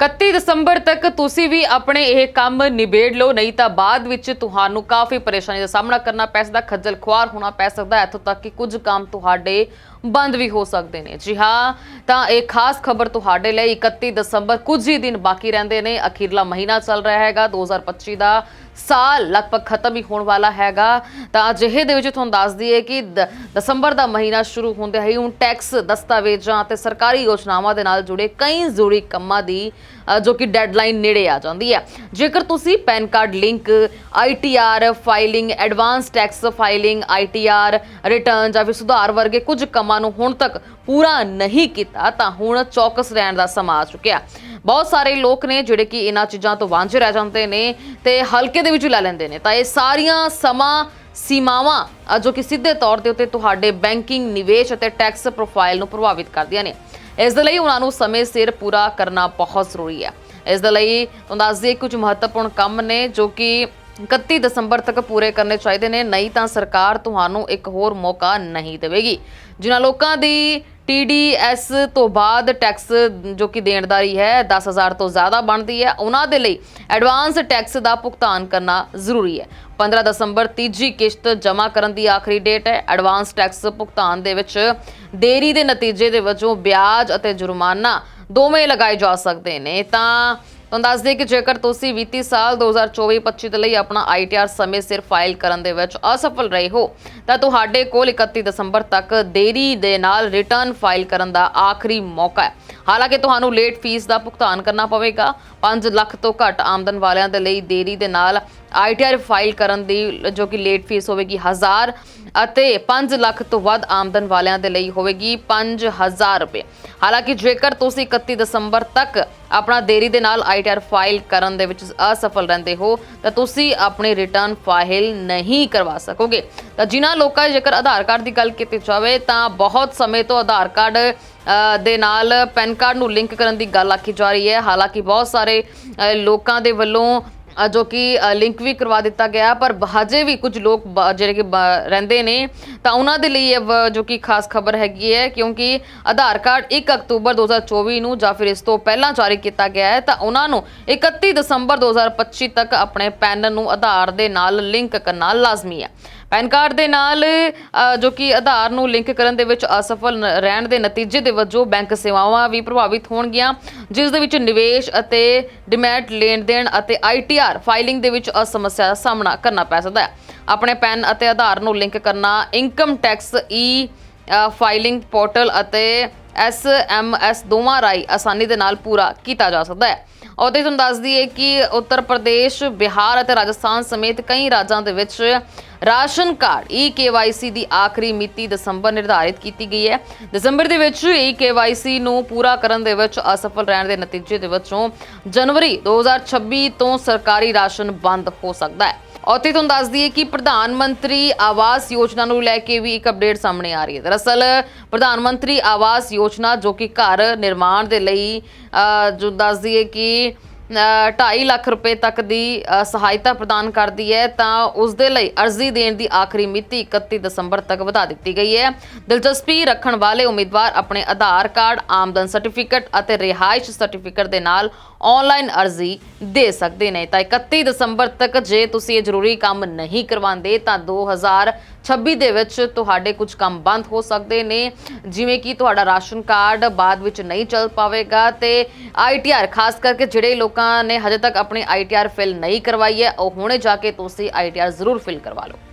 31 ਦਸੰਬਰ ਤੱਕ ਤੁਸੀਂ ਵੀ ਆਪਣੇ ਇਹ ਕੰਮ ਨਿਬੇੜ ਲਓ, ਨਹੀਂ ਤਾਂ ਬਾਅਦ ਵਿੱਚ ਤੁਹਾਨੂੰ ਕਾਫੀ ਪਰੇਸ਼ਾਨੀ ਦਾ ਸਾਹਮਣਾ ਕਰਨਾ ਪੈ ਸਕਦਾ, ਖੱਜਲ ਖੁਆਰ ਹੋਣਾ ਪੈ ਸਕਦਾ ਇੱਥੋਂ ਤੱਕ ਕਿ ਕੁਝ ਕੰਮ ਤੁਹਾਡੇ ਬੰਦ ਵੀ ਹੋ ਸਕਦੇ ਨੇ। ਜੀ ਹਾਂ, ਤਾਂ ਇਹ ਖਾਸ ਖਬਰ ਤੁਹਾਡੇ ਲਈ 31 ਦਸੰਬਰ ਕੁਝ ਹੀ ਦਿਨ ਬਾਕੀ ਰਹਿੰਦੇ ਨੇ। ਅਖੀਰਲਾ ਮਹੀਨਾ ਚੱਲ ਰਿਹਾ ਹੈਗਾ 2025 ਦਾ ਸਾਲ ਲਗਭਗ ਖਤਮ ਹੀ ਹੋਣ ਵਾਲਾ ਹੈਗਾ। ਤਾਂ ਅਜਿਹੇ ਦੇ ਵਿੱਚ ਤੁਹਾਨੂੰ ਦੱਸ ਦਈਏ ਕਿ ਦਸੰਬਰ ਦਾ ਮਹੀਨਾ ਸ਼ੁਰੂ ਹੁੰਦੇ ਹੀ ਹੁਣ ਟੈਕਸ ਦਸਤਾਵੇਜ਼ਾਂ ਅਤੇ ਸਰਕਾਰੀ ਯੋਜਨਾਵਾਂ ਦੇ ਨਾਲ ਜੁੜੇ ਕਈ ਜ਼ਰੂਰੀ ਕੰਮਾਂ ਦੀ ਜੋ ਕਿ ਡੈਡਲਾਈਨ ਨੇੜੇ ਆ ਜਾਂਦੀ ਹੈ। ਜੇਕਰ ਤੁਸੀਂ PAN card link ITR filing, advance tax filing ITR return ਜਾਂ ਫਿਰ ਸੁਧਾਰ ਵਰਗੇ ਕੁਝ ਕੰਮਾਂ ਨੂੰ ਹੁਣ ਤੱਕ ਪੂਰਾ ਨਹੀਂ ਕੀਤਾ, ਤਾਂ ਹੁਣ ਚੌਕਸ ਰਹਿਣ ਦਾ ਸਮਾਂ ਆ ਚੁੱਕਿਆ। ਬਹੁਤ ਸਾਰੇ ਲੋਕ ਨੇ ਜਿਹੜੇ ਕਿ ਇਹਨਾਂ ਚੀਜ਼ਾਂ ਤੋਂ ਵਾਂਝੇ ਰਹਿ ਜਾਂਦੇ ਨੇ ਤੇ ਹਲਕੇ ਦੇ ਵਿੱਚ ਲੈ ਲੈਂਦੇ ਨੇ। ਤਾਂ ਇਹ ਸਾਰੀਆਂ ਸਮਾਂ ਸੀਮਾਵਾਂ ਜੋ ਕਿ ਸਿੱਧੇ ਤੌਰ ਤੇ ਉੱਤੇ ਤੁਹਾਡੇ ਬੈਂਕਿੰਗ ਨਿਵੇਸ਼ ਅਤੇ ਟੈਕਸ ਪ੍ਰੋਫਾਈਲ ਨੂੰ ਪ੍ਰਭਾਵਿਤ ਕਰਦੀਆਂ ਨੇ। ਇਸ ਦੇ ਲਈ ਉਹਨਾਂ ਨੂੰ ਸਮੇਂ ਸਿਰ ਪੂਰਾ ਕਰਨਾ ਬਹੁਤ ਜ਼ਰੂਰੀ ਹੈ। ਇਸ ਦੇ ਲਈ ਤੁਹਾਨੂੰ ਦੱਸ ਕੁਝ ਮਹੱਤਵਪੂਰਨ ਕੰਮ ਨੇ ਜੋ ਕਿ 31 ਦਸੰਬਰ ਤੱਕ ਪੂਰੇ ਕਰਨੇ ਚਾਹੀਦੇ ਨੇ, ਨਹੀਂ ਤਾਂ ਸਰਕਾਰ ਤੁਹਾਨੂੰ ਇੱਕ ਹੋਰ ਮੌਕਾ ਨਹੀਂ ਦੇਵੇਗੀ। ਜਿਨ੍ਹਾਂ ਲੋਕਾਂ ਦੀ TDS ਤੋਂ ਬਾਅਦ ਟੈਕਸ ਜੋ ਕਿ ਦੇਣਦਾਰੀ ਹੈ 10000 ਤੋਂ ਜ਼ਿਆਦਾ ਬਣਦੀ ਹੈ, ਉਹਨਾਂ ਦੇ ਲਈ ਐਡਵਾਂਸ ਟੈਕਸ ਦਾ ਭੁਗਤਾਨ ਕਰਨਾ ਜ਼ਰੂਰੀ ਹੈ। 15 ਦਸੰਬਰ ਤੀਜੀ ਕਿਸ਼ਤ ਜਮ੍ਹਾਂ ਕਰਨ ਦੀ ਆਖਰੀ ਡੇਟ ਹੈ, ਐਡਵਾਂਸ ਟੈਕਸ ਭੁਗਤਾਨ ਦੇ ਵਿੱਚ ਦੇਰੀ ਦੇ ਨਤੀਜੇ ਦੇ ਵਜੋਂ ਵਿਆਜ ਅਤੇ ਜੁਰਮਾਨਾ ਦੋਵੇਂ ਲਗਾਏ ਜਾ ਸਕਦੇ ਨੇ। ਤਾਂ ਤੁਹਾਨੂੰ ਦੱਸ ਦਈਏ ਕਿ ਜੇਕਰ ਤੁਸੀਂ ਵਿੱਤੀ ਸਾਲ 2024-25 ਦੇ ਲਈ ਆਪਣਾ ਆਈਟੀਆਰ ਸਮੇਂ ਸਿਰ ਫਾਈਲ ਕਰਨ ਦੇ ਵਿੱਚ ਅਸਫਲ ਰਹੇ ਹੋ, ਤਾਂ ਤੁਹਾਡੇ ਕੋਲ 31 ਦਸੰਬਰ ਤੱਕ ਦੇਰੀ ਦੇ ਨਾਲ ਰਿਟਰਨ ਫਾਈਲ ਕਰਨ ਦਾ ਆਖਰੀ ਮੌਕਾ ਹੈ। ਹਾਲਾਂਕਿ ਤੁਹਾਨੂੰ ਲੇਟ ਫੀਸ ਦਾ ਭੁਗਤਾਨ ਕਰਨਾ ਪਵੇਗਾ। 5 ਲੱਖ ਤੋਂ ਘੱਟ ਆਮਦਨ ਵਾਲਿਆਂ ਦੇ ਲਈ ਦੇਰੀ ਦੇ ਨਾਲ ਆਈਟੀਆਰ ਫਾਈਲ ਕਰਨ ਦੀ ਜੋ ਕਿ ਲੇਟ ਫੀਸ ਹੋਵੇਗੀ 1000 ਅਤੇ 5 ਲੱਖ ਤੋਂ ਵੱਧ ਆਮਦਨ ਵਾਲਿਆਂ ਦੇ ਲਈ ਹੋਵੇਗੀ 5000 ਰੁਪਏ। ਹਾਲਾਂਕਿ ਜੇਕਰ ਤੁਸੀਂ 31 ਦਸੰਬਰ ਤੱਕ ਆਪਣਾ ਦੇਰੀ ਦੇ ਨਾਲ ਆਈਟੀਆਰ ਫਾਈਲ ਕਰਨ ਦੇ ਵਿੱਚ ਅਸਫਲ ਰਹਿੰਦੇ ਹੋ, ਤਾਂ ਤੁਸੀਂ ਆਪਣੀ ਰਿਟਰਨ ਫਾਈਲ ਨਹੀਂ ਕਰਵਾ ਸਕੋਗੇ। ਤਾਂ ਜਿਨ੍ਹਾਂ ਲੋਕਾਂ ਜੇਕਰ ਆਧਾਰ ਕਾਰਡ ਦੀ ਗੱਲ ਕੀਤੀ ਜਾਵੇ, ਤਾਂ ਬਹੁਤ ਸਮੇਂ ਤੋਂ ਆਧਾਰ ਕਾਰਡ ਦੇ ਨਾਲ ਪੈਨ ਕਾਰਡ ਨੂੰ ਲਿੰਕ ਕਰਨ ਦੀ ਗੱਲ ਆਖੀ ਜਾ ਰਹੀ ਹੈ। ਹਾਲਾਂਕਿ ਬਹੁਤ ਸਾਰੇ ਲੋਕਾਂ ਦੇ ਵੱਲੋਂ ਜੋ ਕਿ ਲਿੰਕ ਵੀ ਕਰਵਾ ਦਿੱਤਾ ਗਿਆ, ਪਰ ਹਜੇ ਵੀ ਕੁਝ ਲੋਕ ਬ- ਜਿਹੜੇ ਕਿ ਬ- ਰਹਿੰਦੇ ਨੇ, ਤਾਂ ਉਹਨਾਂ ਦੇ ਲਈ ਇਹ ਵ- ਜੋ ਕਿ ਖਾਸ ਖਬਰ ਹੈਗੀ ਹੈ, ਕਿਉਂਕਿ ਆਧਾਰ ਕਾਰਡ 1 ਅਕਤੂਬਰ 2024 ਨੂੰ ਜਾਂ ਫਿਰ ਇਸ ਤੋਂ ਪਹਿਲਾਂ ਜਾਰੀ ਕੀਤਾ ਗਿਆ ਹੈ, ਤਾਂ ਉਹਨਾਂ ਨੂੰ 31 ਦਸੰਬਰ 2025 ਤੱਕ ਆਪਣੇ ਪੈਨ ਨੂੰ ਆਧਾਰ ਦੇ ਨਾਲ ਲਿੰਕ ਕਰਨਾ ਲਾਜ਼ਮੀ ਹੈ। ਪੈਨ ਕਾਰਡ ਦੇ ਨਾਲ ਜੋ ਕਿ ਆਧਾਰ ਨੂੰ ਲਿੰਕ ਕਰਨ ਦੇ ਵਿੱਚ ਅਸਫਲ ਰਹਿਣ ਦੇ ਨਤੀਜੇ ਦੇ ਵਜੋਂ ਬੈਂਕ ਸੇਵਾਵਾਂ ਵੀ ਪ੍ਰਭਾਵਿਤ ਹੋਣਗੀਆਂ, ਜਿਸ ਦੇ ਵਿੱਚ ਨਿਵੇਸ਼ ਅਤੇ ਡਿਮੈਟ ਲੈਣ ਦੇਣ ਅਤੇ ਆਈਟੀਆਰ ਫਾਈਲਿੰਗ ਦੇ ਵਿੱਚ ਅਸਮੱਸਿਆ ਦਾ ਸਾਹਮਣਾ ਕਰਨਾ ਪੈ ਸਕਦਾ ਹੈ। ਆਪਣੇ ਪੈਨ ਅਤੇ ਆਧਾਰ ਨੂੰ ਲਿੰਕ ਕਰਨਾ, income tax, e filing portal ਅਤੇ ਐਸਐਮਐਸ ਦੋਵਾਂ ਰਾਹੀਂ ਆਸਾਨੀ ਦੇ ਨਾਲ ਪੂਰਾ ਕੀਤਾ ਜਾ ਸਕਦਾ ਹੈ। ਉਹਦੇ ਤੁਹਾਨੂੰ ਦੱਸ ਦਈਏ ਕਿ ਉੱਤਰ ਪ੍ਰਦੇਸ਼, ਬਿਹਾਰ ਅਤੇ ਰਾਜਸਥਾਨ ਸਮੇਤ ਕਈ ਰਾਜਾਂ ਦੇ ਵਿੱਚ ਰਾਸ਼ਨ ਕਾਰਡ, ਈ KYC ਦੀ ਆਖਰੀ ਮਿਤੀ ਦਸੰਬਰ ਨਿਰਧਾਰਿਤ ਕੀਤੀ ਗਈ ਹੈ। ਦਸੰਬਰ ਦੇ ਵਿੱਚ ਈ KYC ਨੂੰ ਪੂਰਾ ਕਰਨ ਦੇ ਵਿੱਚ ਅਸਫਲ ਰਹਿਣ ਦੇ ਨਤੀਜੇ ਦੇ ਵਿੱਚੋਂ ਜਨਵਰੀ 2026 ਤੋਂ ਸਰਕਾਰੀ ਰਾਸ਼ਨ ਬੰਦ ਹੋ ਸਕਦਾ ਹੈ। ਉੱਥੇ ਤੁਹਾਨੂੰ ਦੱਸ ਦਈਏ ਕਿ ਪ੍ਰਧਾਨ ਮੰਤਰੀ ਆਵਾਸ ਯੋਜਨਾ ਨੂੰ ਲੈ ਕੇ ਵੀ ਇੱਕ ਅਪਡੇਟ ਸਾਹਮਣੇ ਆ ਰਹੀ ਹੈ। ਦਰਅਸਲ, ਪ੍ਰਧਾਨ ਮੰਤਰੀ ਆਵਾਸ ਯੋਜਨਾ ਜੋ ਕਿ ਘਰ ਨਿਰਮਾਣ ਦੇ ਲਈ ਜੋ ਦੱਸ ਦਈਏ ਕਿ 2.5 ਲੱਖ ਰੁਪਏ ਤੱਕ ਦੀ ਸਹਾਇਤਾ ਪ੍ਰਦਾਨ ਕਰਦੀ ਹੈ, ਤਾਂ ਉਸ ਦੇ ਲਈ ਅਰਜ਼ੀ ਦੇਣ ਦੀ ਆਖਰੀ ਮਿਤੀ 31 ਦਸੰਬਰ ਤੱਕ ਵਧਾ ਦਿੱਤੀ ਗਈ ਹੈ। ਦਿਲਚਸਪੀ ਰੱਖਣ ਵਾਲੇ ਉਮੀਦਵਾਰ ਆਪਣੇ ਆਧਾਰ ਕਾਰਡ, ਆਮਦਨ ਸਰਟੀਫਿਕੇਟ ਅਤੇ ਰਿਹਾਇਸ਼ ਸਰਟੀਫਿਕੇਟ ਦੇ ਨਾਲ ਆਨਲਾਈਨ ਅਰਜ਼ੀ ਦੇ ਸਕਦੇ ਨੇ। ਤਾਂ 31 ਦਸੰਬਰ ਤੱਕ ਜੇ ਤੁਸੀਂ ਇਹ ਜ਼ਰੂਰੀ ਕੰਮ ਨਹੀਂ ਕਰਵਾਉਂਦੇ, ਤਾਂ 2026 ਦੇ ਵਿੱਚ ਤੁਹਾਡੇ ਕੁਝ ਕੰਮ ਬੰਦ ਹੋ ਸਕਦੇ ਨੇ। ਜਿਵੇਂ ਕਿ ਤੁਹਾਡਾ ਰਾਸ਼ਨ ਕਾਰਡ ਬਾਅਦ ਵਿੱਚ ਨਹੀਂ ਚੱਲ ਪਾਵੇਗਾ ਤੇ ਆਈਟੀਆਰ ਖਾਸ ਕਰਕੇ ਜਿਹੜੇ ਲੋਕਾਂ ਨੇ ਹਜੇ ਤੱਕ ਆਪਣੀ ਆਈਟੀਆਰ ਫਿਲ ਨਹੀਂ ਕਰਵਾਈ ਹੈ, ਉਹ ਹੁਣੇ ਜਾ ਕੇ ਤੁਸੀਂ ਆਈਟੀਆਰ ਜ਼ਰੂਰ ਫਿਲ ਕਰਵਾ ਲਓ।